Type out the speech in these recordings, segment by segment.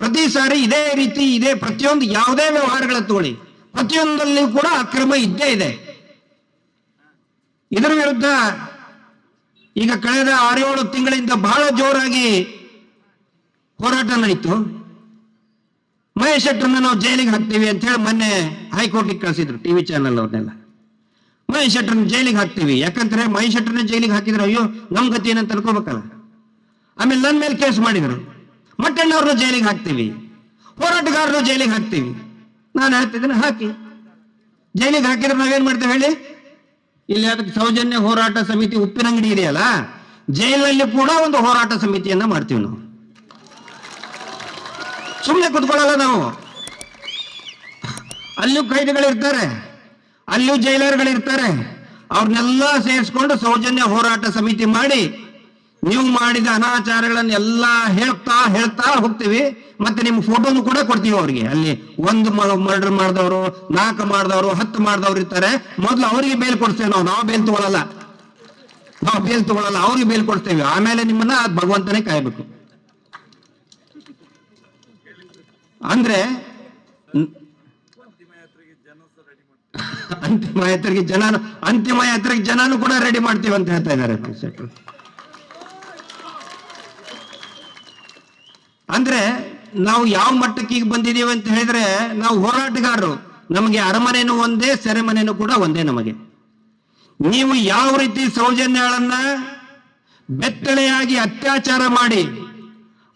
ಪ್ರತಿ ಸಾರಿ ಇದೇ ರೀತಿ, ಇದೇ ಪ್ರತಿಯೊಂದು ಯಾವುದೇ ವ್ಯವಹಾರಗಳ ತಗೊಳ್ಳಿ ಪ್ರತಿಯೊಂದಲ್ಲಿ ಕೂಡ ಅಕ್ರಮ ಇದ್ದೇ ಇದೆ. ಇದರ ವಿರುದ್ಧ ಈಗ ಕಳೆದ ಆರೇಳು ತಿಂಗಳಿಂದ ಬಹಳ ಜೋರಾಗಿ ಹೋರಾಟ ನಡೀತು. ಮಹೇಶ್ ಶೆಟ್ಟರ್ನ ನಾವು ಜೈಲಿಗೆ ಹಾಕ್ತೀವಿ ಅಂತ ಹೇಳಿ ಮೊನ್ನೆ ಹೈಕೋರ್ಟಿಗೆ ಕಳಿಸಿದ್ರು ಟಿವಿ ಚಾನೆಲ್ ಅವ್ರನ್ನೆಲ್ಲ. ಮಹೇಶ್ ಶೆಟ್ಟರ್ನ ಜೈಲಿಗೆ ಹಾಕ್ತೀವಿ. ಯಾಕಂದ್ರೆ ಮಹೇಶ್ ಶೆಟ್ಟರ್ನ ಜೈಲಿಗೆ ಹಾಕಿದ್ರೆ ಅಯ್ಯೋ ನಮ್ ಗತಿ ಏನಂತ ಅನ್ಕೋಬೇಕಲ್ಲ. ಆಮೇಲೆ ನನ್ನ ಮೇಲೆ ಕೇಸ್ ಮಾಡಿದ್ರು. ಮಟ್ಟಣ್ಣವ್ರನ್ನ ಜೈಲಿಗೆ ಹಾಕ್ತೀವಿ. ಹೋರಾಟಗಾರರು ಜೈಲಿಗೆ ಹಾಕ್ತೀವಿ. ನಾನು ಹೇಳ್ತಿದ್ದೀನಿ, ಹಾಕಿ. ಜೈಲಿಗೆ ಹಾಕಿದ್ರೆ ನಾವೇನ್ ಮಾಡ್ತೇವೆ ಹೇಳಿ? ಇಲ್ಲಿ ಅದಕ್ಕೆ ಸೌಜನ್ಯ ಹೋರಾಟ ಸಮಿತಿ ಉಪ್ಪಿನಂಗಡಿ ಇದೆಯಲ್ಲ ಜೈಲಿನಲ್ಲಿ ಕೂಡ ಒಂದು ಹೋರಾಟ ಸಮಿತಿಯನ್ನ ಮಾಡ್ತೀವಿ ನಾವು. ಸುಮ್ಮನೆ ಕುತ್ಕೊಳ್ಳಲ್ಲ ನಾವು. ಅಲ್ಲೂ ಕೈದಿಗಳಿರ್ತಾರೆ ಅಲ್ಲೂ ಜೈಲರ್ಗಳಿರ್ತಾರೆ ಅವ್ರನ್ನೆಲ್ಲ ಸೇರಿಸ್ಕೊಂಡು ಸೌಜನ್ಯ ಹೋರಾಟ ಸಮಿತಿ ಮಾಡಿ ನೀವು ಮಾಡಿದ ಅನಾಚಾರಗಳನ್ನ ಎಲ್ಲಾ ಹೇಳ್ತಾ ಹೇಳ್ತಾ ಹೋಗ್ತೀವಿ, ಮತ್ತೆ ನಿಮ್ ಫೋಟೋನು ಕೂಡ ಕೊಡ್ತೀವಿ ಅವ್ರಿಗೆ. ಅಲ್ಲಿ ಒಂದು ಮರ್ಡರ್ ಮಾಡಿದವರು, ನಾಲ್ಕು ಮಾಡಿದವರು, ಹತ್ತು ಮಾಡಿದವ್ರು ಇರ್ತಾರೆ. ಮೊದಲು ಅವರಿಗೆ ಬೇಲ್ ಕೊಡ್ತೇವೆ ನಾವು. ನಾವು ಬೇಲ್ ತಗೊಳಲ್ಲ. ನಾವು ಬೇಲ್ ತಗೊಳಲ್ಲ. ಅವ್ರಿಗೆ ಬೇಲ್ ಕೊಡ್ತೇವೆ. ಆಮೇಲೆ ನಿಮ್ಮನ್ನ ಭಗವಂತನೇ ಕಾಯ್ಬೇಕು. ಅಂದ್ರೆ ಅಂತಿಮ ಯಾತ್ರೆಗೆ ಜನ ಅಂತಿಮ ಯಾತ್ರೆಗೆ ಜನನು ಕೂಡ ರೆಡಿ ಮಾಡ್ತೀವಿ ಅಂತ ಹೇಳ್ತಾ ಇದ್ದಾರೆ. ಅಂದ್ರೆ ನಾವು ಯಾವ ಮಟ್ಟಕ್ಕೆ ಈಗ ಬಂದಿದ್ದೀವಿ ಅಂತ ಹೇಳಿದ್ರೆ ನಾವು ಹೋರಾಟಗಾರರು. ನಮಗೆ ಅರಮನೆನೂ ಒಂದೇ ಸೆರೆಮನೆಯೂ ಕೂಡ ಒಂದೇ ನಮಗೆ. ನೀವು ಯಾವ ರೀತಿ ಸೌಜನ್ಯಗಳನ್ನ ಬೆತ್ತಲೆಯಾಗಿ ಅತ್ಯಾಚಾರ ಮಾಡಿ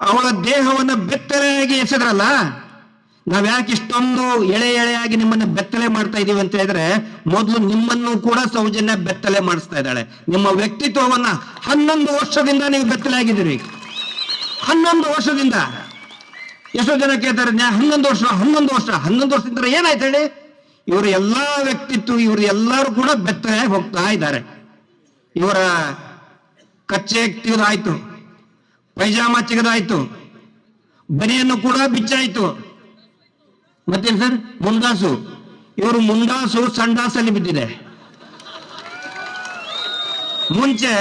ಅವಳ ದೇಹವನ್ನ ಬೆತ್ತಲೆಯಾಗಿ ಎಸೆದ್ರಲ್ಲ, ನಾವ್ ಯಾಕೆ ಇಷ್ಟೊಂದು ಎಳೆ ಎಳೆಯಾಗಿ ನಿಮ್ಮನ್ನ ಬೆತ್ತಲೆ ಮಾಡ್ತಾ ಇದೀವಿ ಅಂತ ಹೇಳಿದ್ರೆ ಮೊದಲು ನಿಮ್ಮನ್ನು ಕೂಡ ಸೌಜನ್ಯ ಬೆತ್ತಲೆ ಮಾಡಿಸ್ತಾ ಇದ್ದಾಳೆ. ನಿಮ್ಮ ವ್ಯಕ್ತಿತ್ವವನ್ನ ಹನ್ನೊಂದು ವರ್ಷದಿಂದ ನೀವು ಬೆತ್ತಲೆ ಆಗಿದ್ದೀರಿ. ಹನ್ನೊಂದು ವರ್ಷದಿಂದ ಎಷ್ಟೋ ಜನ ಕೇಳ್ತಾರೆ ಹನ್ನೊಂದು ವರ್ಷ ಹನ್ನೊಂದು ವರ್ಷ, ಹನ್ನೊಂದು ವರ್ಷದಿಂದ ಏನಾಯ್ತು ಹೇಳಿ? ಇವರ ಎಲ್ಲಾ ವ್ಯಕ್ತಿತ್ವ, ಇವರು ಎಲ್ಲರೂ ಕೂಡ ಬೆತ್ತ ಹೋಗ್ತಾ ಇದ್ದಾರೆ. ಇವರ ಕಚ್ಚೆ ತೆಗೆದಾಯ್ತು, ಪೈಜಾಮ ತೆಗೆದಾಯ್ತು, ಬನಿಯನ್ನು ಕೂಡ ಬಿಚ್ಚಾಯ್ತು. ಮತ್ತೇನು ಸರ್? ಮುಂಡಾಸು. ಇವರು ಮುಂಡಾಸು, ಸಂಡಾಸಲ್ಲಿ ಬಿದ್ದಿದೆ. ಮುಂಚೆ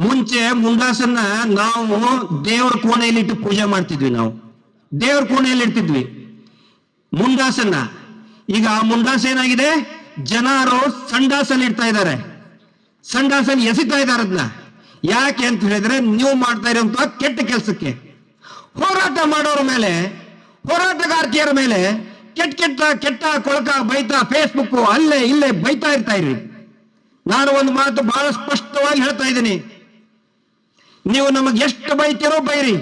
ಮುಂಚೆ ಮುಂಡಾಸನ್ನ ನಾವು ದೇವರ ಕೋಣೆಯಲ್ಲಿ ಇಟ್ಟು ಪೂಜೆ ಮಾಡ್ತಿದ್ವಿ ನಾವು. ದೇವರ ಕೋಣೆಯಲ್ಲಿ ಇಡ್ತಿದ್ವಿ. ಮುಂಡಾಸನ್ನ ಈಗ ಆ ಮುಂಡಾಸ ಏನಾಗಿದೆ? ಜನರು ಸಂಡಾಸಲ್ಲಿ ಇಡ್ತಾ ಇದ್ದಾರೆ. ಸಂಡಾಸಲ್ಲಿ ಎಸಿತಾ ಇದ್ದಾರೆ ಅದನ್ನ ಯಾಕೆ ಅಂತ ಹೇಳಿದ್ರೆ ನೀವು ಮಾಡ್ತಾ ಇರೋಂತ ಕೆಟ್ಟ ಕೆಲಸಕ್ಕೆ. ಹೋರಾಟ ಮಾಡೋರ ಮೇಲೆ, ಹೋರಾಟಗಾರ್ತಿಯರ ಮೇಲೆ ಕೆಟ್ಟ ಕೆಟ್ಟ ಕೆಟ್ಟ ಕೊಳಕ ಬೈತಾ ಫೇಸ್ಬುಕ್ ಅಲ್ಲೇ ಇಲ್ಲೇ ಬೈತಾ ಇರ್ತಾ ಇರಿ ನಾನು ಒಂದು ಮಾತು ಬಹಳ ಸ್ಪಷ್ಟವಾಗಿ ಹೇಳ್ತಾ ಇದ್ದೀನಿ. ನೀವು ನಮಗೆ ಎಷ್ಟು ಬೈತೀರೋ ಬೈರಿ.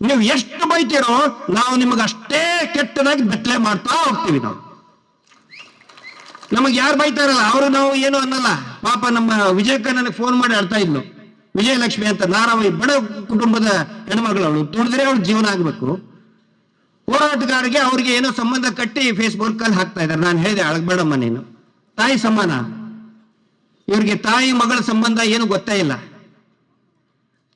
ನೀವು ಎಷ್ಟು ಬೈತೀರೋ ನಾವು ನಿಮಗೆ ಅಷ್ಟೇ ಕೆಟ್ಟದಾಗಿ ಬೆತ್ತಲೆ ಮಾಡ್ತಾ ಹೋಗ್ತೀವಿ ನಾವು. ನಮಗೆ ಯಾರು ಬೈತಾರಲ್ಲ ಅವರು ನಾವು ಏನು ಅನ್ನಲ್ಲ. ಪಾಪ ನಮ್ಮ ವಿಜಯಕ್ಕ ನನಗೆ ಫೋನ್ ಮಾಡಿ ಅಳ್ತಾ ಇದ್ಲು. ವಿಜಯಲಕ್ಷ್ಮಿ ಅಂತ ನಾರಾವಳಿ ಬಡ ಕುಟುಂಬದ ಹೆಣ್ಮಗಳು ಅವಳು. ದುಡಿದ್ರೆ ಅವಳು ಜೀವನ ಆಗ್ಬೇಕು. ಹೋರಾಟಗಾರರಿಗೆ ಅವ್ರಿಗೆ ಏನೋ ಸಂಬಂಧ ಕಟ್ಟಿ ಫೇಸ್ಬುಕ್ ಅಲ್ಲಿ ಹಾಕ್ತಾ ಇದ್ದಾರೆ. ನಾನು ಹೇಳಿದೆ ಅಳಗ್ಬೇಡಮ್ಮ ನೀನು. ತಾಯಿ ಸಮಾನ. ಇವ್ರಿಗೆ ತಾಯಿ ಮಗಳ ಸಂಬಂಧ ಏನು ಗೊತ್ತೇ ಇಲ್ಲ.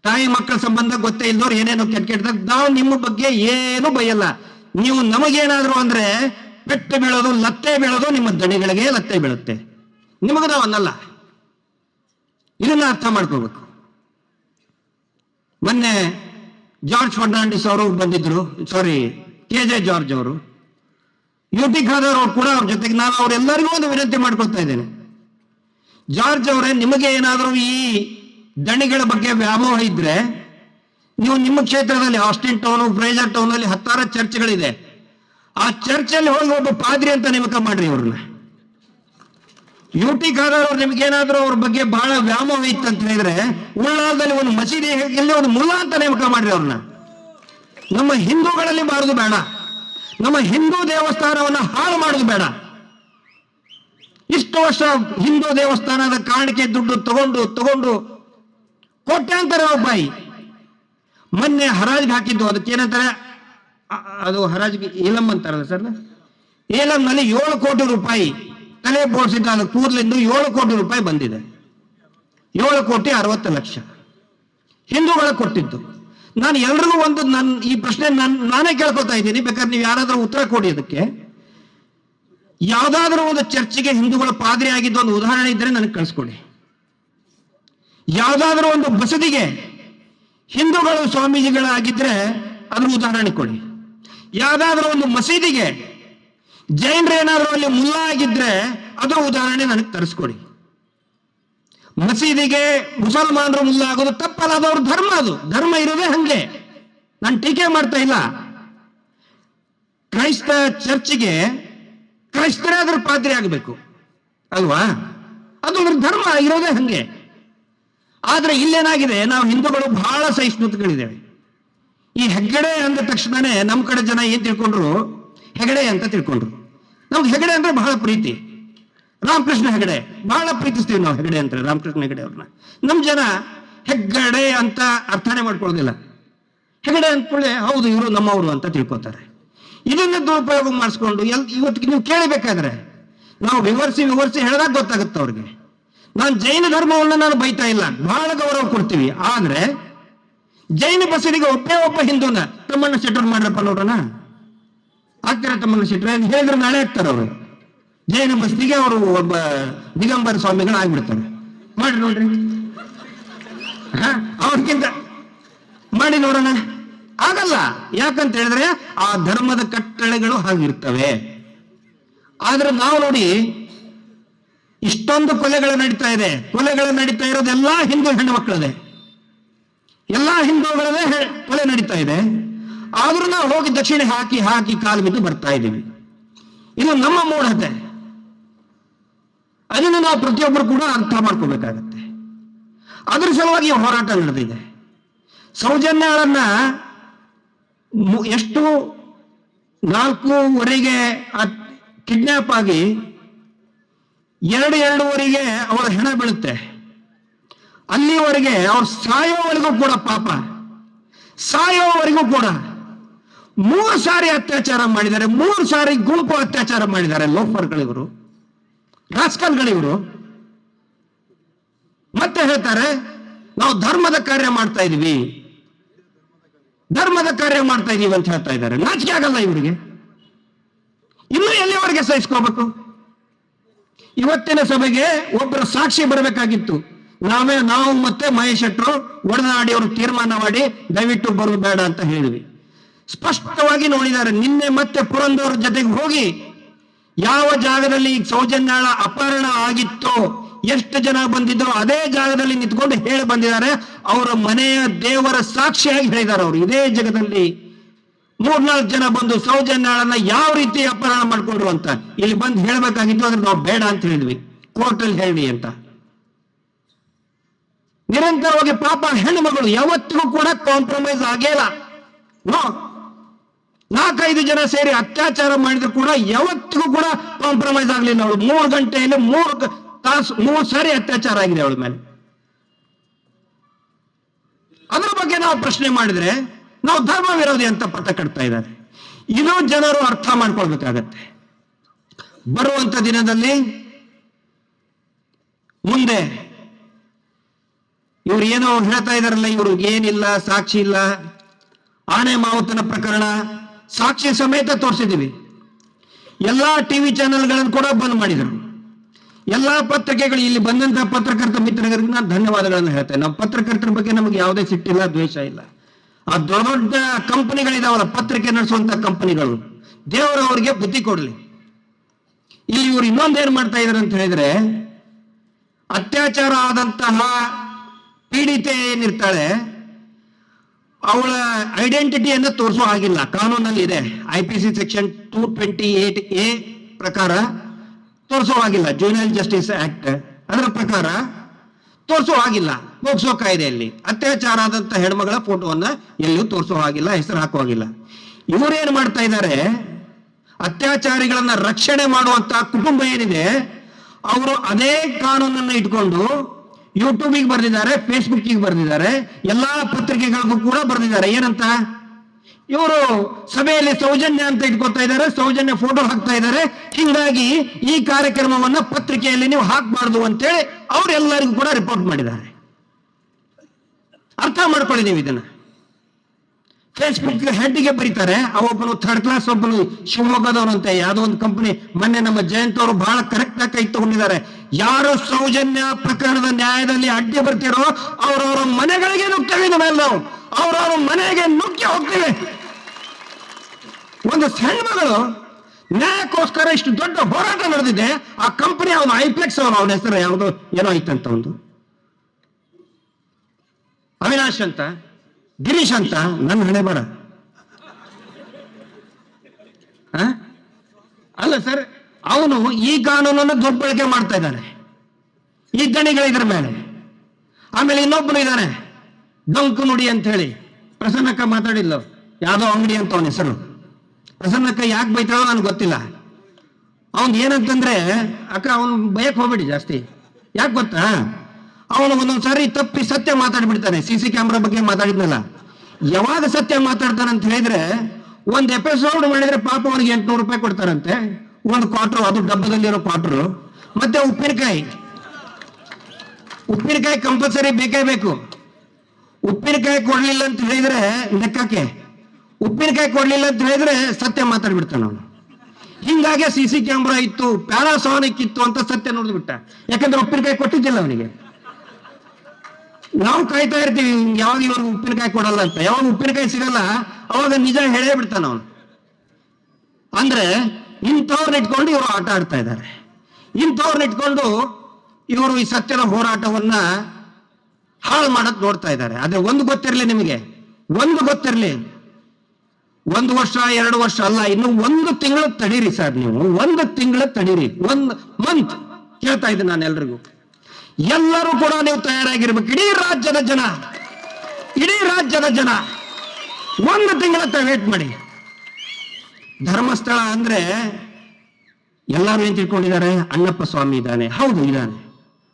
ತಾಯಿ ಮಕ್ಕಳ ಸಂಬಂಧ ಗೊತ್ತೇ ಇಲ್ದವ್ರು ಏನೇನೋ ಕೆಟ್ಟ ಕೆಟ್ಟದಾಗ ನಾವು ನಿಮ್ಮ ಬಗ್ಗೆ ಏನು ಬೈಯಲ್ಲ. ನೀವು ನಮಗೇನಾದ್ರು ಅಂದ್ರೆ ಪೆಟ್ಟು ಬೀಳೋದು, ಲತ್ತೆ ಬೀಳೋದು ನಿಮ್ಮ ದಣಿಗಳಿಗೆ ಲತ್ತೆ ಬೀಳುತ್ತೆ. ನಿಮಗೆ ನಾವು ಅನ್ನಲ್ಲ. ಇದನ್ನ ಅರ್ಥ ಮಾಡ್ಕೋಬೇಕು. ಮೊನ್ನೆ ಜಾರ್ಜ್ ಫರ್ನಾಂಡಿಸ್ ಅವರು ಬಂದಿದ್ರು. ಸಾರಿ ಕೆ ಜೆ ಜಾರ್ಜ್ ಅವರು. ಯುಟಿ ಖಾದರ್ ಅವರು ಕೂಡ ಅವ್ರ ಜೊತೆಗೆ ನಾನು ಅವರೆಲ್ಲರಿಗೂ ಒಂದು ವಿನಂತಿ ಮಾಡ್ಕೊಳ್ತಾ ಇದ್ದೇನೆ. ಜಾರ್ಜ್ ಅವರೇ, ನಿಮಗೆ ಏನಾದರೂ ಈ ದಣಿಗಳ ಬಗ್ಗೆ ವ್ಯಾಮೋಹ ಇದ್ರೆ ನೀವು ನಿಮ್ಮ ಕ್ಷೇತ್ರದಲ್ಲಿ ಆಸ್ಟಿನ್ ಟೌನ್ ಫ್ರೇಜರ್ ಟೌನ್ ಅಲ್ಲಿ ಹತ್ತಾರು ಚರ್ಚ್ಗಳಿದೆ. ಆ ಚರ್ಚಲ್ಲಿ ಹೋಗಿ ಒಬ್ಬ ಪಾದ್ರಿ ಅಂತ ನೇಮಕ ಮಾಡ್ರಿ ಅವ್ರನ್ನ ಯುಟಿ ಟಿ ನಿಮ್ಗೇನಾದ್ರೂ ಅವ್ರ ಬಗ್ಗೆ ಬಹಳ ವ್ಯಾಮೋಹ ಇತ್ತು ಅಂತ ಹೇಳಿದ್ರೆ ಉಳ್ಳಾಲದಲ್ಲಿ ಒಂದು ಮಸೀದಿ ಇಲ್ಲಿ ಒಂದು ಮುಲ್ಲಾ ಅಂತ ನೇಮಕ ಮಾಡ್ರಿ ಅವ್ರನ್ನ. ನಮ್ಮ ಹಿಂದೂಗಳಲ್ಲಿ ಮಾಡುದು ಬೇಡ. ನಮ್ಮ ಹಿಂದೂ ದೇವಸ್ಥಾನವನ್ನ ಹಾಳು ಮಾಡುದು ಬೇಡ. ಇಷ್ಟು ವರ್ಷ ಹಿಂದೂ ದೇವಸ್ಥಾನದ ಕಾಣಿಕೆ ದುಡ್ಡು ತಗೊಂಡು ತಗೊಂಡು ಕೋಟ್ಯಾಂತರ ರೂಪಾಯಿ. ಮೊನ್ನೆ ಹರಾಜಿಗೆ ಹಾಕಿದ್ದು ಅದಕ್ಕೆ ಏನಂತಾರೆ? ಅದು ಹರಾಜಿಗೆ ಏಲಂ ಅಂತಾರಲ್ಲ ಸರ್? ಏಲಂನಲ್ಲಿ ಏಳು ಕೋಟಿ ರೂಪಾಯಿ ತಲೆ ಬೋಡಿಸಿದ್ದ ಅದು ಕೂದಲಿಂದ ಏಳು ಕೋಟಿ ರೂಪಾಯಿ ಬಂದಿದೆ. ಏಳು ಕೋಟಿ ಅರವತ್ತು ಲಕ್ಷ. ಹಿಂದೂಗಳ ಕೊಟ್ಟಿದ್ದು. ನಾನು ಎಲ್ರಿಗೂ ಒಂದು ನನ್ನ ಈ ಪ್ರಶ್ನೆ ನಾನು, ನಾನೇ ಕೇಳ್ಕೊತಾ ಇದ್ದೀನಿ. ಬೇಕಾದ್ರೆ ನೀವು ಯಾರಾದ್ರೂ ಉತ್ತರ ಕೊಡಿ ಅದಕ್ಕೆ. ಯಾವುದಾದ್ರೂ ಒಂದು ಚರ್ಚಿಗೆ ಹಿಂದೂಗಳ ಪಾದ್ರಿ ಆಗಿದ್ದು ಒಂದು ಉದಾಹರಣೆ ಇದ್ರೆ ನನಗೆ ಕಳಿಸ್ಕೊಡಿ. ಯಾವ್ದಾದ್ರೂ ಒಂದು ಬಸದಿಗೆ ಹಿಂದೂಗಳು ಸ್ವಾಮೀಜಿಗಳಾಗಿದ್ರೆ ಅದ್ರ ಉದಾಹರಣೆ ಕೊಡಿ. ಯಾವುದಾದ್ರೂ ಒಂದು ಮಸೀದಿಗೆ ಜೈನರು ಏನಾದ್ರೂ ಅಲ್ಲಿ ಮುಲ್ಲಾ ಆಗಿದ್ರೆ ಅದರ ಉದಾಹರಣೆ ನನಗೆ ತರಿಸ್ಕೊಡಿ. ಮಸೀದಿಗೆ ಮುಸಲ್ಮಾನರು ಮುಲ್ಲಾ ಆಗೋದು ತಪ್ಪಲ್ಲ, ಅದು ಅವ್ರ ಧರ್ಮ ಅದು. ಧರ್ಮ ಇರೋದೇ ಹಂಗೆ. ನಾನು ಟೀಕೆ ಮಾಡ್ತಾ ಇಲ್ಲ. ಕ್ರೈಸ್ತ ಚರ್ಚ್ಗೆ ಕ್ರೈಸ್ತರೇ ಅದ್ರ ಪಾತ್ರೆ ಆಗಬೇಕು. ಅಲ್ವಾ? ಅದು ಅವ್ರ ಧರ್ಮ, ಇರೋದೇ ಹಂಗೆ. ಆದ್ರೆ ಇಲ್ಲೇನಾಗಿದೆ? ನಾವು ಹಿಂದೂಗಳು ಬಹಳ ಸಹಿಷ್ಣುತೆಗಳಿದ್ದೇವೆ. ಈ ಹೆಗ್ಗಡೆ ಅಂದ ತಕ್ಷಣನೇ ನಮ್ಮ ಕಡೆ ಜನ ಏನ್ ತಿಳ್ಕೊಂಡ್ರು? ಹೆಗಡೆ ಅಂತ ತಿಳ್ಕೊಂಡ್ರು. ನಮ್ಗೆ ಹೆಗಡೆ ಅಂದ್ರೆ ಬಹಳ ಪ್ರೀತಿ. ರಾಮಕೃಷ್ಣ ಹೆಗಡೆ ಬಹಳ ಪ್ರೀತಿಸ್ತೀವಿ ನಾವು ಹೆಗಡೆ ಅಂತ ರಾಮಕೃಷ್ಣ ಹೆಗಡೆ ಅವ್ರನ್ನ. ನಮ್ಮ ಜನ ಹೆಗ್ಗಡೆ ಅಂತ ಅರ್ಥನೇ ಮಾಡ್ಕೊಳ್ಳೋದಿಲ್ಲ. ಹೆಗಡೆ ಅಂದ್ಕೊಳ್ಳಿ ಹೌದು, ಇವರು ನಮ್ಮವರು ಅಂತ ತಿಳ್ಕೊತಾರೆ. ಇದನ್ನ ದುರುಪಯೋಗ ಮಾಡಿಸ್ಕೊಂಡು ಎಲ್ ಇವತ್ತಿಗೆ ನೀವು ಕೇಳಬೇಕಾದ್ರೆ, ನಾವು ವಿವರಿಸಿ ವಿವರಿಸಿ ಹೇಳಿದಾಗ ಗೊತ್ತಾಗುತ್ತೆ ಅವ್ರಿಗೆ. ನಾನು ಜೈನ ಧರ್ಮವನ್ನು ನಾನು ಬೈತಾ ಇಲ್ಲ. ಬಹಳ ಗೌರವ ಕೊಡ್ತೀವಿ. ಆದ್ರೆ, ಜೈನ ಬಸರಿಗೆ ಒಬ್ಬೇ ಒಬ್ಬ ಹಿಂದೂನ ತಮ್ಮನ್ನ ಶೆಟರ್ ಮಾಡ್ರಪ್ಪ ನೋಡೋಣ ಆಗ್ತಾರೆ ತಮ್ಮನ್ನ ಶೆಟ್ರ್ ಹೇಳಿದ್ರೆ ನಾಳೆ ಆಗ್ತಾರೆ ಅವರು. ಜೈನ ಬಸ್ತಿಗೆ ಅವರು ಒಬ್ಬ ದಿಗಂಬರ ಸ್ವಾಮಿಗಳು ಆಗ್ಬಿಡ್ತಾರೆ ಮಾಡಿ ನೋಡ್ರಿ ಅವ್ರಿಗಿಂತ ಮಾಡಿ ನೋಡೋಣ. ಆಗಲ್ಲ. ಯಾಕಂತ ಹೇಳಿದ್ರೆ ಆ ಧರ್ಮದ ಕಟ್ಟಳೆಗಳು ಹಾಗಿರ್ತವೆ. ಆದ್ರೆ ನಾವು ನೋಡಿ ಇಷ್ಟೊಂದು ಕೊಲೆಗಳು ನಡೀತಾ ಇದೆ. ಕೊಲೆಗಳು ನಡೀತಾ ಇರೋದೆಲ್ಲಾ ಹಿಂದೂ ಹೆಣ್ಣು ಮಕ್ಕಳದೇ ಎಲ್ಲಾ ಹಿಂದೂಗಳದೇ ಕೊಲೆ ನಡೀತಾ ಇದೆ. ಆದ್ರೂ ನಾವು ಹೋಗಿ ದಕ್ಷಿಣೆ ಹಾಕಿ ಹಾಕಿ ಕಾಲು ಬಿದ್ದು ಬರ್ತಾ ಇದ್ದೀವಿ. ಇದು ನಮ್ಮ ಮೂಢತೆ. ಅದನ್ನು ನಾವು ಪ್ರತಿಯೊಬ್ಬರು ಕೂಡ ಅರ್ಥ ಮಾಡ್ಕೋಬೇಕಾಗತ್ತೆ. ಅದ್ರ ಸಲುವಾಗಿ ಹೋರಾಟ ನಡೆದಿದೆ. ಸೌಜನ್ಯಗಳನ್ನ ನಾಲ್ಕು ಎಷ್ಟು ನಾಲ್ಕೂವರೆಗೆ ಕಿಡ್ನಾಪ್ ಆಗಿ ಎರಡು ಎರಡೂವರೆಗೆ ಅವರ ಹೆಣ ಬೀಳುತ್ತೆ. ಅಲ್ಲಿವರೆಗೆ ಅವ್ರು ಸಾಯೋವರೆಗೂ ಕೂಡ ಪಾಪ. ಸಾಯೋವರೆಗೂ ಕೂಡ. ಮೂರು ಸಾರಿ ಅತ್ಯಾಚಾರ ಮಾಡಿದ್ದಾರೆ. ಮೂರು ಸಾರಿ ಗುಂಪು ಅತ್ಯಾಚಾರ ಮಾಡಿದ್ದಾರೆ. ಲೋಫರ್ಗಳಿವರು ರಾಸ್ಕಲ್ಗಳಿವರು ಮತ್ತೆ ಹೇಳ್ತಾರೆ, ನಾವು ಧರ್ಮದ ಕಾರ್ಯ ಮಾಡ್ತಾ ಇದೀವಿ. ಧರ್ಮದ ಕಾರ್ಯ ಮಾಡ್ತಾ ಇದೀವಿ ಅಂತ ಹೇಳ್ತಾ ಇದ್ದಾರೆ. ನಾಚಿಕೆ ಆಗಲ್ಲ ಇವರಿಗೆ. ಇನ್ನು ಎಲ್ಲಿವರೆಗೆ ಸಹಿಸ್ಕೋಬೇಕು? ಇವತ್ತಿನ ಸಭೆಗೆ ಒಬ್ಬರು ಸಾಕ್ಷಿ ಬರಬೇಕಾಗಿತ್ತು. ನಾವೇ, ನಾವು ಮತ್ತೆ ಮಹೇಶ್ ಶೆಟ್ರು ಒಡನಾಡಿ ಅವರು ತೀರ್ಮಾನ ಮಾಡಿ ದಯವಿಟ್ಟು ಬರೋದು ಬೇಡ ಅಂತ ಹೇಳಿದ್ವಿ. ಸ್ಪಷ್ಟವಾಗಿ ನೋಡಿದ್ದಾರೆ, ನಿನ್ನೆ ಮತ್ತೆ ಪುರಂದವರ ಜೊತೆಗೆ ಹೋಗಿ ಯಾವ ಜಾಗದಲ್ಲಿ ಸೌಜನ್ಯಾಳ ಅಪಹರಣ ಆಗಿತ್ತೋ, ಎಷ್ಟು ಜನ ಬಂದಿದ್ದೋ ಅದೇ ಜಾಗದಲ್ಲಿ ನಿಂತ್ಕೊಂಡು ಹೇಳಿ ಬಂದಿದ್ದಾರೆ. ಅವರ ಮನೆಯ ದೇವರ ಸಾಕ್ಷಿಯಾಗಿ ಹೇಳಿದ್ದಾರೆ ಅವರು. ಇದೇ ಜಗದಲ್ಲಿ ಮೂರ್ನಾಲ್ಕು ಜನ ಬಂದು ಸೌಜನ್ಯಾಳನ್ನ ಯಾವ ರೀತಿ ಅಪಹರಣ ಮಾಡ್ಕೊಂಡ್ರು ಅಂತ ಇಲ್ಲಿ ಬಂದು ಹೇಳ್ಬೇಕಾಗಿತ್ತು ಅಂದ್ರೆ ನಾವು ಬೇಡ ಅಂತ ಹೇಳಿದ್ವಿ. ಕೋರ್ಟಲ್ಲಿ ಹೇಳಿ ಅಂತ. ನಿರಂತರವಾಗಿ ಪಾಪ ಹೆಣ್ಣು ಮಗಳು ಯಾವತ್ತಿಗೂ ಕೂಡ ಕಾಂಪ್ರಮೈಸ್ ಆಗೇಲ್ಲ ನೋ, ನಾಲ್ಕೈದು ಜನ ಸೇರಿ ಅತ್ಯಾಚಾರ ಮಾಡಿದ್ರು ಕೂಡ ಯಾವತ್ತಿಗೂ ಕೂಡ ಕಾಂಪ್ರಮೈಸ್ ಆಗ್ಲಿಲ್ಲ ಅವಳು. ಮೂರು ಗಂಟೆಯಲ್ಲಿ ಮೂರು ತಾಸು, ಮೂರು ಸಾರಿ ಅತ್ಯಾಚಾರ ಆಗಿದೆ ಅವಳ ಮೇಲೆ. ಅದ್ರ ಬಗ್ಗೆ ನಾವು ಪ್ರಶ್ನೆ ಮಾಡಿದ್ರೆ ನಾವು ಧರ್ಮ ವಿರೋಧಿ ಅಂತ ಪಟ್ಟ ಕಟ್ತಾ ಇದ್ದಾರೆ. ಇದು ಜನರು ಅರ್ಥ ಮಾಡ್ಕೊಳ್ಬೇಕಾಗತ್ತೆ. ಬರುವಂತ ದಿನದಲ್ಲಿ ಮುಂದೆ ಇವ್ರು ಏನೋ ಹೇಳ್ತಾ ಇದಾರಲ್ಲ ಇವರು ಏನಿಲ್ಲ, ಸಾಕ್ಷಿ ಇಲ್ಲ, ಆನೆ ಮಾವುತನ ಪ್ರಕರಣ, ಸಾಕ್ಷಿ ಸಮೇತ ತೋರಿಸಿದೀವಿ ಎಲ್ಲಾ ಟಿವಿ ಚಾನೆಲ್ಗಳನ್ನು ಕೂಡ ಬಂದ್ ಮಾಡಿದರು. ಎಲ್ಲಾ ಪತ್ರಿಕೆಗಳು, ಇಲ್ಲಿ ಬಂದಂತಹ ಪತ್ರಕರ್ತ ಮಿತ್ರರಿಗೆ ನಾನು ಧನ್ಯವಾದಗಳನ್ನು ಹೇಳ್ತೇನೆ. ನಾವು ಪತ್ರಕರ್ತರ ಬಗ್ಗೆ ನಮಗೆ ಯಾವುದೇ ಸಿಟ್ಟಿಲ್ಲ, ದ್ವೇಷ ಇಲ್ಲ. ಆ ದೊಡ್ಡ ದೊಡ್ಡ ಕಂಪನಿಗಳಿದಾವಲ್ಲ, ಪತ್ರಿಕೆ ನಡೆಸುವಂತ ಕಂಪನಿಗಳು. ದೇವರು ಅವರಿಗೆ ಬುದ್ಧಿ ಕೊಡಲಿ. ಇಲ್ಲಿ ಇವ್ರು ಇನ್ನೊಂದೇನ್ ಮಾಡ್ತಾ ಇದಾರೆ ಅಂತ ಹೇಳಿದ್ರೆ, ಅತ್ಯಾಚಾರ ಆದಂತಹ ಪೀಡಿತೆ ಏನಿರ್ತಾಳೆ, ಅವಳ ಐಡೆಂಟಿಟಿಯನ್ನು ತೋರಿಸೋ ಹಾಗಿಲ್ಲ. ಕಾನೂನಲ್ಲಿ ಇದೆ. I P C section two twenty eight A ಪ್ರಕಾರ ತೋರಿಸೋ ಹಾಗಿಲ್ಲ. ಜೂನಿಯಲ್ ಜಸ್ಟಿಸ್ ಆಕ್ಟ್ ಅದರ ಪ್ರಕಾರ ತೋರಿಸೋ ಹಾಗಿಲ್ಲ. ಪೋಕ್ಸೋ ಕಾಯ್ದೆಯಲ್ಲಿ. ಅತ್ಯಾಚಾರ ಆದಂತ ಹೆಣ್ಮಗಳ ಫೋಟೋವನ್ನ ಎಲ್ಲಿಯೂ ತೋರಿಸೋ ಹಾಗಿಲ್ಲ, ಹೆಸರು ಹಾಕೋ ಹಾಗಿಲ್ಲ. ಇವರೇನ್ ಮಾಡ್ತಾ ಇದ್ದಾರೆ? ಅತ್ಯಾಚಾರಿಗಳನ್ನ ರಕ್ಷಣೆ ಮಾಡುವಂತ ಕುಟುಂಬ ಏನಿದೆ, ಅವರು ಅದೇ ಕಾನೂನನ್ನ ಇಟ್ಕೊಂಡು ಯೂಟ್ಯೂಬಿಗೆ ಬರೆದಿದ್ದಾರೆ ಫೇಸ್ಬುಕ್ಕಿಗೆ ಬರೆದಿದ್ದಾರೆ, ಎಲ್ಲಾ ಪತ್ರಿಕೆಗಳಿಗೂ ಕೂಡ ಬರೆದಿದ್ದಾರೆ. ಏನಂತ? ಇವರು ಸಭೆಯಲ್ಲಿ ಸೌಜನ್ಯ ಅಂತ ಇಟ್ಕೊತಾ ಇದ್ದಾರೆ, ಸೌಜನ್ಯ ಫೋಟೋ ಹಾಕ್ತಾ ಇದ್ದಾರೆ. ಹೀಗಾಗಿ ಈ ಕಾರ್ಯಕ್ರಮವನ್ನ ಪತ್ರಿಕೆಯಲ್ಲಿ ನೀವು ಹಾಕಬಾರ್ದು ಅಂತೇಳಿ ಅವರೆಲ್ಲರಿಗೂ ಕೂಡ ರಿಪೋರ್ಟ್ ಮಾಡಿದ್ದಾರೆ. ಅರ್ಥ ಮಾಡ್ಕೊಳ್ಳಿ ನೀವು ಇದನ್ನ. ಫೇಸ್ಬುಕ್ ಹೆಡ್ಗೆ ಬರೀತಾರೆ ಅವೊಬ್ಬನು ಥರ್ಡ್ ಕ್ಲಾಸ್ ಒಬ್ಬನು ಶಿವಮೊಗ್ಗದವರಂತೆ ಯಾವುದೋ ಒಂದು ಕಂಪನಿ ಮೊನ್ನೆ ನಮ್ಮ ಜಯಂತ ಅವರು ಬಹಳ ಕರೆಕ್ಟ್ ಆಗಿ ಕೈ ತಗೊಂಡಿದ್ದಾರೆ. ಯಾರು ಸೌಜನ್ಯ ಪ್ರಕರಣದ ನ್ಯಾಯದಲ್ಲಿ ಅಡ್ಡಿ ಬರ್ತಿರೋ, ಅವರವರ ಮನೆಗಳಿಗೆ ನುಗ್ತೇವೆ ಮೇಲೆ ನಾವು. ಅವ್ರವ್ರ ಮನೆಗೆ ನುಗ್ಗಿ ಹೋಗ್ತೀವಿ. ಒಂದು ಸಣ್ಣ ಮಗಳು ನ್ಯಾಯಕ್ಕೋಸ್ಕರ ಇಷ್ಟು ದೊಡ್ಡ ಹೋರಾಟ ನಡೆದಿದೆ, ಆ ಕಂಪನಿ ಅವನು ಐಪ್ಲೆಕ್ಸ್ ಅವನು ಅವನ ಹೆಸರು ಯಾವುದು, ಏನೋ ಐತಂತ ಒಂದು. ಅವಿನಾಶ್ ಅಂತ, ಗಿರೀಶ್ ಅಂತ, ನನ್ನ ಹಣೆ ಬರ ಅಲ್ಲ ಸರ್, ಅವನು ಈ ಕಾನೂನನ್ನು ದುರ್ಬಳಕೆ ಮಾಡ್ತಾ ಇದ್ದಾನೆ. ಈ ಗಣಿಗಳಿದ್ರ ಮೇಲೆ. ಆಮೇಲೆ ಇನ್ನೊಬ್ಬನು ಇದ್ದಾನೆ ಡೊಂಕು ನುಡಿ ಅಂತ ಹೇಳಿ. ಪ್ರಸನ್ನಕ್ಕ ಮಾತಾಡಿಲ್ಲ ಯಾವುದೋ ಅಂಗಡಿ ಅಂತ ಅವನ ಹೆಸರು. ಪ್ರಸನ್ನಕ್ಕ ಯಾಕೆ ಬೈತಾಳೋ ನನಗೆ ಗೊತ್ತಿಲ್ಲ. ಅವನ್ ಏನಂತಂದ್ರೆ, ಅಕ್ಕ ಅವನು ಭಯಕ್ಕೆ ಹೋಗ್ಬೇಡಿ ಜಾಸ್ತಿ. ಯಾಕೆ ಗೊತ್ತಾ? ಅವನು ಒಂದೊಂದ್ಸಾರಿ ತಪ್ಪಿ ಸತ್ಯ ಮಾತಾಡ್ಬಿಡ್ತಾನೆ. ಸಿ ಸಿ ಕ್ಯಾಮ್ರಾ ಬಗ್ಗೆ ಮಾತಾಡಿದ್ನಲ್ಲ. ಯಾವಾಗ ಸತ್ಯ ಮಾತಾಡ್ತಾನೆ ಅಂತ ಹೇಳಿದ್ರೆ, ಒಂದ್ ಎಪಿಸೋಡ್ ಮಾಡಿದ್ರೆ ಪಾಪ ಅವನಿಗೆ ಎಂಟ್ನೂರು ರೂಪಾಯಿ ಕೊಡ್ತಾರಂತೆ. ಒಂದು ಕ್ವಾರ್ಟರ್ ಅದು ಡಬ್ಬದಲ್ಲಿರೋ ಕ್ವಾರ್ಟರ್ ಮತ್ತೆ ಉಪ್ಪಿನಕಾಯಿ. ಉಪ್ಪಿನಕಾಯಿ ಕಂಪಲ್ಸರಿ ಬೇಕೇ ಬೇಕು. ಉಪ್ಪಿನಕಾಯಿ ಕೊಡ್ಲಿಲ್ಲ ಅಂತ ಹೇಳಿದ್ರೆ ಲೆಕ್ಕಕ್ಕೆ ಉಪ್ಪಿನಕಾಯಿ ಕೊಡ್ಲಿಲ್ಲ ಅಂತ ಹೇಳಿದ್ರೆ ಸತ್ಯ ಮಾತಾಡ್ಬಿಡ್ತಾನ ಅವನು. ಹಿಂಗಾಗಿ ಸಿ ಸಿ ಕ್ಯಾಮ್ರಾ ಇತ್ತು ಪ್ಯಾರಾಸಾನಿಕ್ ಇತ್ತು ಅಂತ ಸತ್ಯ ನೋಡಿದ್ ಬಿಟ್ಟ ಯಾಕಂದ್ರೆ ಉಪ್ಪಿನಕಾಯಿ ಕೊಟ್ಟಿದ್ದಿಲ್ಲ ಅವನಿಗೆ. ನಾವು ಕಾಯ್ತಾ ಇರ್ತೀವಿ, ಯಾವಾಗ ಇವ್ರಿಗೆ ಉಪ್ಪಿನಕಾಯಿ ಕೊಡಲ್ಲ ಅಂತ. ಯಾವಾಗ ಉಪ್ಪಿನಕಾಯಿ ಸಿಗಲ್ಲ, ಅವಾಗ ನಿಜ ಹೇಳೇ ಬಿಡ್ತಾನ ಅವನು. ಅಂದ್ರೆ ಇಂಥವ್ರನ್ನ ಇಟ್ಕೊಂಡು ಇವರು ಆಟ ಆಡ್ತಾ ಇದ್ದಾರೆ. ಇಂಥವ್ರನ್ನ ಇಟ್ಕೊಂಡು ಇವರು ಈ ಸತ್ಯದ ಹೋರಾಟವನ್ನ ಹಾಳು ಮಾಡಕ್ ನೋಡ್ತಾ ಇದ್ದಾರೆ. ಅದೇ ಒಂದು ಗೊತ್ತಿರಲಿ ನಿಮಗೆ. ಒಂದು ಗೊತ್ತಿರಲಿ. ಒಂದು ವರ್ಷ, ಎರಡು ವರ್ಷ ಅಲ್ಲ, ಇನ್ನು ಒಂದು ತಿಂಗಳು ತಡೀರಿ ಸರ್ ನೀವು. ಒಂದು ತಿಂಗಳು ತಡೀರಿ. ಒಂದು ಮಂತ್ ಕೇಳ್ತಾ ಇದ್ದೀನಿ ನಾನು ಎಲ್ರಿಗೂ. ಎಲ್ಲರೂ ಕೂಡ ನೀವು ತಯಾರಾಗಿರ್ಬೇಕು. ಇಡೀ ರಾಜ್ಯದ ಜನ. ಇಡೀ ರಾಜ್ಯದ ಜನ. ಒಂದು ತಿಂಗಳ ವೇಟ್ ಮಾಡಿ. ಧರ್ಮಸ್ಥಳ ಅಂದ್ರೆ ಎಲ್ಲರೂ ಏನ್ ತಿಳ್ಕೊಂಡಿದ್ದಾರೆ? ಅಣ್ಣಪ್ಪ ಸ್ವಾಮಿ ಇದ್ದಾನೆ. ಹೌದು, ಇದ್ದಾನೆ.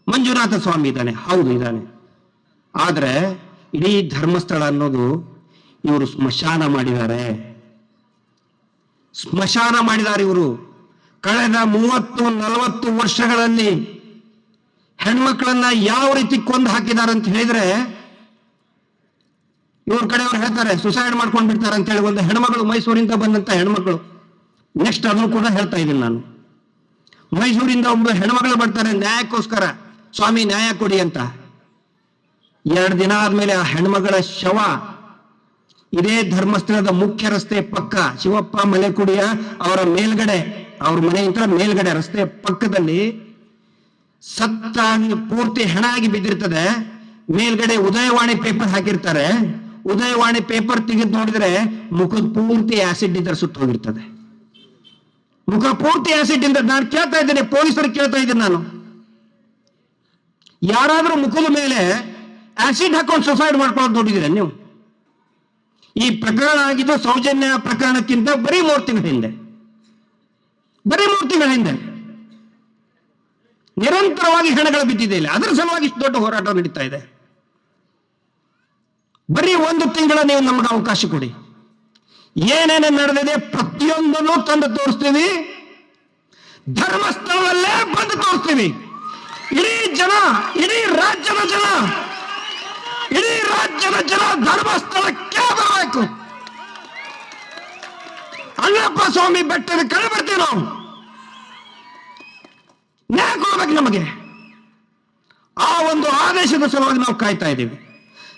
ಮಂಜುನಾಥ ಸ್ವಾಮಿ ಇದ್ದಾನೆ. ಹೌದು, ಇದ್ದಾನೆ. ಆದ್ರೆ ಇಡೀ ಧರ್ಮಸ್ಥಳ ಅನ್ನೋದು ಇವರು ಸ್ಮಶಾನ ಮಾಡಿದ್ದಾರೆ. ಸ್ಮಶಾನ ಮಾಡಿದ್ದಾರೆ ಇವರು. ಕಳೆದ ಮೂವತ್ತು, ನಲವತ್ತು ವರ್ಷಗಳಲ್ಲಿ ಹೆಣ್ಮಕ್ಳನ್ನ ಯಾವ ರೀತಿ ಕೊಂದು ಹಾಕಿದ್ದಾರೆ ಅಂತ ಹೇಳಿದ್ರೆ, ಇವ್ರ ಕಡೆಯವ್ರು ಹೇಳ್ತಾರೆ ಸುಸೈಡ್ ಮಾಡ್ಕೊಂಡು ಬಿಡ್ತಾರೆ ಅಂತ ಹೇಳಿ ಒಂದು ಹೆಣ್ಮಗಳು ಮೈಸೂರಿಂದ ಬಂದಂತ ಹೆಣ್ಮಕ್ಳು. ನೆಕ್ಸ್ಟ್ ಅದನ್ನು ಕೂಡ ಹೇಳ್ತಾ ಇದ್ದೀನಿ ನಾನು. ಮೈಸೂರಿಂದ ಒಬ್ಬ ಹೆಣ್ಮಗಳು ಬರ್ತಾರೆ, ನ್ಯಾಯಕ್ಕೋಸ್ಕರ, ಸ್ವಾಮಿ ನ್ಯಾಯ ಕೊಡಿ ಅಂತ. ಎರಡು ದಿನ ಆದ್ಮೇಲೆ ಆ ಹೆಣ್ಮಗಳ ಶವ ಇದೇ ಧರ್ಮಸ್ಥಳದ ಮುಖ್ಯ ರಸ್ತೆ ಪಕ್ಕ ಶಿವಪ್ಪ ಮಲೆಕುಡಿಯ ಅವರ ಮೇಲ್ಗಡೆ, ಅವ್ರ ಮನೆಯಿಂದ ಮೇಲ್ಗಡೆ ರಸ್ತೆ ಪಕ್ಕದಲ್ಲಿ ಸತ್ತಾಗಿ ಪೂರ್ತಿ ಹೆಣ ಆಗಿ ಬಿದ್ದಿರ್ತದೆ. ಮೇಲ್ಗಡೆ ಉದಯವಾಣಿ ಪೇಪರ್ ಹಾಕಿರ್ತಾರೆ. ಉದಯವಾಣಿ ಪೇಪರ್ ತೆಗೆದು ನೋಡಿದ್ರೆ ಮುಖದ ಪೂರ್ತಿ ಆಸಿಡ್ ಇದ್ರೆ ಸುಟ್ಟು ಹೋಗಿರ್ತದೆ. ಮುಖ ಪೂರ್ತಿ ಆಸಿಡ್ ಇಂದ ನಾನು ಕೇಳ್ತಾ ಇದ್ದೇನೆ, ಪೊಲೀಸರು ಕೇಳ್ತಾ ಇದ್ದೀನಿ ನಾನು. ಯಾರಾದ್ರೂ ಮುಖದ ಮೇಲೆ ಆಸಿಡ್ ಹಾಕೊಂಡು ಸುಸೈಡ್ ಮಾಡ್ಕೊಳ್ಳೋದು ನೋಡಿದಿರ ನೀವು? ಈ ಪ್ರಕರಣ ಆಗಿದ್ದು ಸೌಜನ್ಯ ಪ್ರಕರಣಕ್ಕಿಂತ ಬರೀ ಮೂರು ತಿಂಗಳ ಹಿಂದೆ. ಬರೀ ಮೂರು ತಿಂಗಳ ಹಿಂದೆ. ನಿರಂತರವಾಗಿ ಹೆಣಗಳು ಬಿದ್ದಿದೆ ಇಲ್ಲ. ಅದರ ಸಲುವಾಗಿ ಇಷ್ಟು ದೊಡ್ಡ ಹೋರಾಟ ನಡೀತಾ ಇದೆ. ಬರೀ ಒಂದು ತಿಂಗಳ ನೀವು ನಮ್ಗೆ ಅವಕಾಶ ಕೊಡಿ. ಏನೇನು ನಡೆದಿದೆ ಪ್ರತಿಯೊಂದನ್ನು ತಂದು ತೋರಿಸ್ತೀವಿ. ಧರ್ಮಸ್ಥಳದಲ್ಲೇ ಬಂದು ತೋರಿಸ್ತೀವಿ. ಇಡೀ ಜನ, ಇಡೀ ರಾಜ್ಯದ ಜನ, ಇಡೀ ರಾಜ್ಯದ ಜನ ಧರ್ಮಸ್ಥಳಕ್ಕೆ ಬರಬೇಕು ಅಲ್ಲಪ್ಪ ಸ್ವಾಮಿ, ಬೆಟ್ಟದ ಕಡೆ ಬರ್ತೀವಿ ನಾವು. ನ್ಯಾಯ ಕೊಡ್ಬೇಕು ನಮಗೆ. ಆ ಒಂದು ಆದೇಶದ ಸಲುವಾಗಿ ನಾವು ಕಾಯ್ತಾ ಇದ್ದೀವಿ.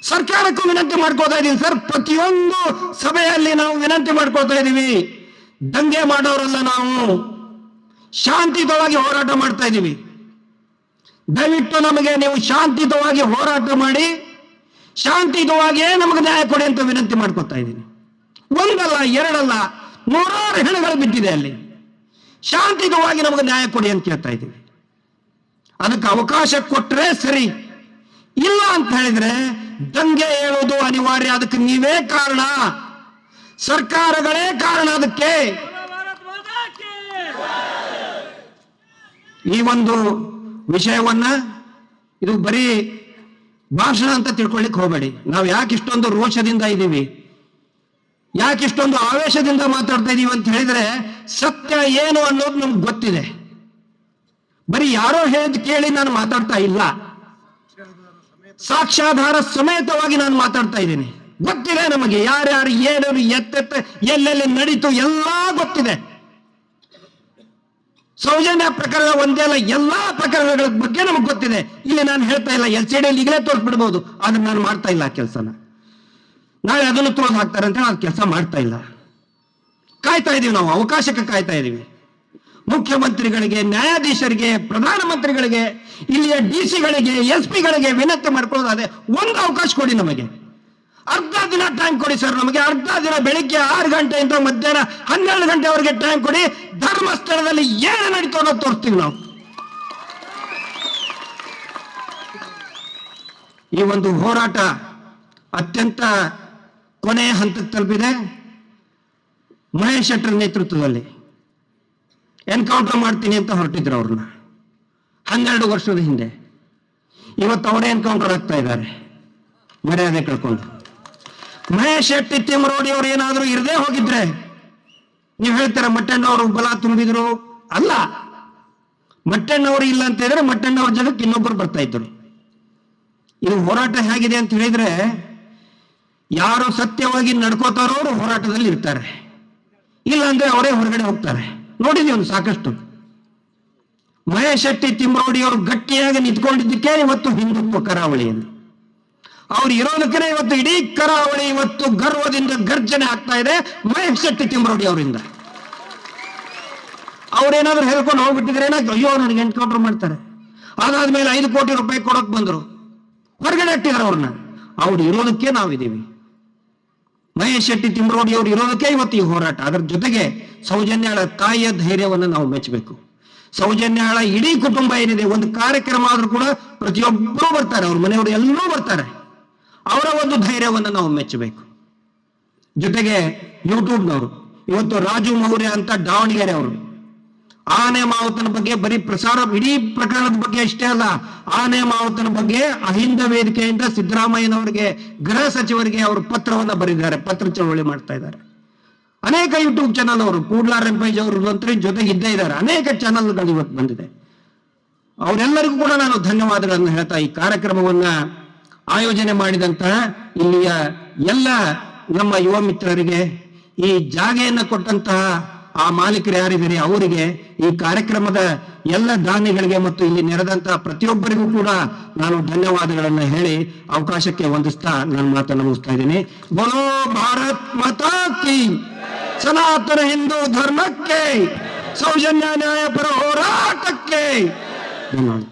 ಸರ್ಕಾರಕ್ಕೂ ವಿನಂತಿ ಮಾಡ್ಕೋತಾ ಇದ್ದೀವಿ ಸರ್. ಪ್ರತಿಯೊಂದು ಸಭೆಯಲ್ಲಿ ನಾವು ವಿನಂತಿ ಮಾಡ್ಕೋತಾ ಇದ್ದೀವಿ. ದಂಗೆ ಮಾಡೋರಲ್ಲ ನಾವು. ಶಾಂತಿಯುತವಾಗಿ ಹೋರಾಟ ಮಾಡ್ತಾ ಇದ್ದೀವಿ. ದಯವಿಟ್ಟು ನಮಗೆ ನೀವು ಶಾಂತಿಯುತವಾಗಿ ಹೋರಾಟ ಮಾಡಿ ಶಾಂತಿಯುತವಾಗಿಯೇ ನಮಗೆ ನ್ಯಾಯ ಕೊಡಿ ಅಂತ ವಿನಂತಿ ಮಾಡ್ಕೊತಾ ಇದ್ದೀನಿ. ಒಂದಲ್ಲ, ಎರಡಲ್ಲ, ನೂರಾರು ಹೆಣಗಳು ಬಿದ್ದಿದೆ ಅಲ್ಲಿ. ಶಾಂತಿಯುತವಾಗಿ ನಮಗೆ ನ್ಯಾಯ ಕೊಡಿ ಅಂತ ಹೇಳ್ತಾ ಇದ್ದೀವಿ ಅದಕ್ಕೆ ಅವಕಾಶ ಕೊಟ್ಟರೆ ಸರಿ. ಇಲ್ಲ ಅಂತ ಹೇಳಿದ್ರೆ ದಂಗೆ ಹೇಳೋದು ಅನಿವಾರ್ಯ. ಅದಕ್ಕೆ ನೀವೇ ಕಾರಣ. ಸರ್ಕಾರಗಳೇ ಕಾರಣ ಅದಕ್ಕೆ. ಈ ಒಂದು ವಿಷಯವನ್ನ ಇದು ಬರೀ ಭಾಷಣ ಅಂತ ತಿಳ್ಕೊಳ್ಳಿಕ್ ಹೋಗಬೇಡಿ. ನಾವು ಯಾಕೆ ಇಷ್ಟೊಂದು ರೋಷದಿಂದ ಇದ್ದೀವಿ ಯಾಕೆ ಇಷ್ಟೊಂದು ಆವೇಶದಿಂದ ಮಾತಾಡ್ತಾ ಇದೀವಿ ಅಂತ ಹೇಳಿದ್ರೆ ಸತ್ಯ ಏನು ಅನ್ನೋದು ನಮ್ಗೆ ಗೊತ್ತಿದೆ. ಬರೀ ಯಾರೋ ಹೇಳಿದ್ ಕೇಳಿ ನಾನು ಮಾತಾಡ್ತಾ ಇಲ್ಲ. ಸಾಕ್ಷ್ಯಾಧಾರ ಸಮೇತವಾಗಿ ನಾನು ಮಾತಾಡ್ತಾ ಇದ್ದೀನಿ. ಗೊತ್ತಿದೆ ನಮಗೆ ಯಾರ್ಯಾರು ಏನೇನು ಎತ್ತೆತ್ತ ಎಲ್ಲೆಲ್ಲಿ ನಡೀತು ಎಲ್ಲಾ ಗೊತ್ತಿದೆ. ಸೌಜನ್ಯ ಪ್ರಕರಣ ಒಂದೇ ಅಲ್ಲ, ಎಲ್ಲಾ ಪ್ರಕರಣಗಳ ಬಗ್ಗೆ ನಮಗೆ ಗೊತ್ತಿದೆ. ಇಲ್ಲಿ ನಾನು ಹೇಳ್ತಾ ಇಲ್ಲ, ಎಲ್ ಸಿ ಡಿ ಈಗಲೇ ತೋರಿಸ್ಬಿಡ್ಬೋದು, ಆದ್ರೆ ನಾನು ಮಾಡ್ತಾ ಇಲ್ಲ ಆ ಕೆಲಸನ. ನಾಳೆ ಅದನ್ನು ತೋರ್ಸ್ ಹಾಕ್ತಾರೆ ಅಂತ ಹೇಳಿ ಕೆಲಸ ಮಾಡ್ತಾ ಇಲ್ಲ. ಕಾಯ್ತಾ ಇದೀವಿ ನಾವು, ಅವಕಾಶಕ್ಕೆ ಕಾಯ್ತಾ ಇದೀವಿ. ಮುಖ್ಯಮಂತ್ರಿಗಳಿಗೆ, ನ್ಯಾಯಾಧೀಶರಿಗೆ, ಪ್ರಧಾನಮಂತ್ರಿಗಳಿಗೆ, ಇಲ್ಲಿಯ ಡಿ ಸಿಗಳಿಗೆ ಎಸ್ ಪಿಗಳಿಗೆ ವಿನಂತಿ ಮಾಡ್ಕೊಳ್ಳೋದಾದ್ರೆ ಒಂದು ಅವಕಾಶ ಕೊಡಿ ನಮಗೆ. ಅರ್ಧ ದಿನ ಟೈಮ್ ಕೊಡಿ ಸರ್ ನಮಗೆ, ಅರ್ಧ ದಿನ ಬೆಳಿಗ್ಗೆ ಆರು ಗಂಟೆಯಿಂದ ಮಧ್ಯಾಹ್ನ ಹನ್ನೆರಡು ಗಂಟೆವರೆಗೆ ಟೈಮ್ ಕೊಡಿ. ಧರ್ಮಸ್ಥಳದಲ್ಲಿ ಏನು ನಡೀತೋ ಅನ್ನೋದು ತೋರಿಸ್ತೀವಿ ನಾವು. ಈ ಒಂದು ಹೋರಾಟ ಅತ್ಯಂತ ಕೊನೆಯ ಹಂತಕ್ಕೆ ತಲುಪಿದೆ. ಮಹೇಶ್ ಶೆಟ್ಟರ್ ನೇತೃತ್ವದಲ್ಲಿ ಎನ್ಕೌಂಟರ್ ಮಾಡ್ತೀನಿ ಅಂತ ಹೊರಟಿದ್ರು ಅವ್ರನ್ನ. ಹನ್ನೆರಡು ವರ್ಷದ ಹಿಂದೆ. ಇವತ್ತು ಅವರೇ ಎನ್ಕೌಂಟರ್ ಆಗ್ತಾ ಇದ್ದಾರೆ. ಮರ್ಯಾದೆ ಕಳ್ಕೊಂಡು. ಮಹೇಶ್ ಶೆಟ್ಟಿ ತಿಮ್ಮರೋಡಿ ಅವರು ಏನಾದರೂ ಇರದೇ ಹೋಗಿದ್ರೆ ನೀವು ಹೇಳ್ತಾರೆ ಮಟ್ಟಣ್ಣವರು ಬಲ ತುಂಬಿದ್ರು? ಅಲ್ಲ. ಮಟ್ಟಣ್ಣವರು ಇಲ್ಲ ಅಂತ ಹೇಳಿದ್ರೆ ಮಟ್ಟಣ್ಣವ್ರ ಜಾಗಕ್ಕೆ ಇನ್ನೊಬ್ಬರು ಬರ್ತಾ ಇದ್ರು. ಇದು ಹೋರಾಟ ಹೇಗಿದೆ ಅಂತ ಹೇಳಿದ್ರೆ, ಯಾರು ಸತ್ಯವಾಗಿ ನಡ್ಕೋತಾರೋ ಅವರು ಹೋರಾಟದಲ್ಲಿ ಇರ್ತಾರೆ. ಇಲ್ಲ ಅಂದ್ರೆ ಅವರೇ ಹೊರಗಡೆ ಹೋಗ್ತಾರೆ. ನೋಡಿದೀವಿ ಒಂದು ಸಾಕಷ್ಟು. ಮಹೇಶ್ ಶೆಟ್ಟಿ ತಿಮ್ಮರೋಡಿ ಅವರು ಗಟ್ಟಿಯಾಗಿ ನಿಂತ್ಕೊಂಡಿದ್ದಕ್ಕೆ ಇವತ್ತು ಹಿಂದುತ್ವ ಕರಾವಳಿಯಲ್ಲಿ. ಅವ್ರು ಇರೋದಕ್ಕೆ ಇವತ್ತು ಇಡೀ ಕರಾವಳಿ ಇವತ್ತು ಗರ್ವದಿಂದ ಗರ್ಜನೆ ಆಗ್ತಾ ಇದೆ. ಮಹೇಶ್ ಶೆಟ್ಟಿ ತಿಮ್ಮರೋಡಿ ಅವರಿಂದ. ಅವ್ರೇನಾದ್ರೂ ಹೇಳ್ಕೊಂಡು ಹೋಗ್ಬಿಟ್ಟಿದ್ರೆ ಅಯ್ಯೋ, ನನಗೆ ಎನ್ಕೌಂಟರ್ ಮಾಡ್ತಾರೆ. ಅದಾದ್ಮೇಲೆ ಐದು ಕೋಟಿ ರೂಪಾಯಿ ಕೊಡಕ್ ಬಂದರು. ಹೊರಗಡೆ ಹಾಕ್ತಿದ್ರು ಅವ್ರನ್ನ. ಅವ್ರು ಇರೋದಕ್ಕೆ ನಾವಿದ್ದೀವಿ. ಮಹೇಶ್ ಶೆಟ್ಟಿ ತಿಮ್ಮರೋಡಿ ಅವ್ರು ಇರೋದಕ್ಕೆ ಇವತ್ತು ಈ ಹೋರಾಟ. ಅದರ ಜೊತೆಗೆ ಸೌಜನ್ಯಾಳ ತಾಯಿಯ ಧೈರ್ಯವನ್ನು ನಾವು ಮೆಚ್ಚಬೇಕು. ಸೌಜನ್ಯಾಳ ಇಡೀ ಕುಟುಂಬ ಏನಿದೆ, ಒಂದು ಕಾರ್ಯಕ್ರಮ ಆದ್ರೂ ಕೂಡ ಪ್ರತಿಯೊಬ್ಬರೂ ಬರ್ತಾರೆ. ಅವ್ರ ಮನೆಯವರು ಎಲ್ಲರೂ ಬರ್ತಾರೆ. ಅವರ ಒಂದು ಧೈರ್ಯವನ್ನು ನಾವು ಮೆಚ್ಚಬೇಕು. ಜೊತೆಗೆ ಯೂಟ್ಯೂಬ್ನವರು, ಇವತ್ತು ರಾಜು ಮೌರ್ಯ ಅಂತ ದಾವಣಗೆರೆ ಅವರು, ಆನೆ ಮಾವುತನ ಬಗ್ಗೆ ಬರೀ ಪ್ರಸಾರ ಇಡೀ ಪ್ರಕರಣದ ಬಗ್ಗೆ ಅಷ್ಟೇ ಅಲ್ಲ, ಆನೆ ಮಾವುತನ ಬಗ್ಗೆ ಅಹಿಂದ ವೇದಿಕೆಯಿಂದ ಸಿದ್ದರಾಮಯ್ಯನವರಿಗೆ, ಗೃಹ ಸಚಿವರಿಗೆ ಅವರು ಪತ್ರವನ್ನ ಬರೆದಿದ್ದಾರೆ, ಪತ್ರ ಚಳವಳಿ ಮಾಡ್ತಾ ಇದ್ದಾರೆ. ಅನೇಕ ಯೂಟ್ಯೂಬ್ ಚಾನಲ್ ಅವರು ಕೂಡ್ಲಾ ರಂಪೇಜ್ ಅವರು ಅಂತೂ ಜೊತೆಗೆ ಇದ್ದೇ ಇದ್ದಾರೆ, ಅನೇಕ ಚಾನಲ್ಗಳು ಇವತ್ತು ಬಂದಿದೆ. ಅವರೆಲ್ಲರಿಗೂ ಕೂಡ ನಾನು ಧನ್ಯವಾದಗಳನ್ನು ಹೇಳ್ತಾ ಈ ಕಾರ್ಯಕ್ರಮವನ್ನ ಆಯೋಜನೆ ಮಾಡಿದಂತಹ ಇಲ್ಲಿಯ ಎಲ್ಲ ನಮ್ಮ ಯುವ ಮಿತ್ರರಿಗೆ, ಈ ಜಾಗೆಯನ್ನು ಕೊಟ್ಟಂತಹ ಆ ಮಾಲೀಕರು ಯಾರಿದ್ದಾರೆ, ಅವರಿಗೆ ಈ ಕಾರ್ಯಕ್ರಮದ ಎಲ್ಲ ದಾನಿಗಳಿಗೆ ಮತ್ತು ಇಲ್ಲಿ ನೆರೆದಂತಹ ಪ್ರತಿಯೊಬ್ಬರಿಗೂ ಕೂಡ ನಾನು ಧನ್ಯವಾದಗಳನ್ನು ಹೇಳಿ ಅವಕಾಶಕ್ಕೆ ಹೊಂದಿಸ್ತಾ ನಾನು ಮಾತನ್ನು ಮುಗಿಸ್ತಾ ಇದ್ದೀನಿ. ಬೋಲೋ ಭಾರತ್ ಮಾತಾ ಕಿ ಸನಾತನ ಹಿಂದೂ ಧರ್ಮಕ್ಕೆ, ಸೌಜನ್ಯ ನ್ಯಾಯಪರ ಹೋರಾಟಕ್ಕೆ. ಧನ್ಯವಾದ.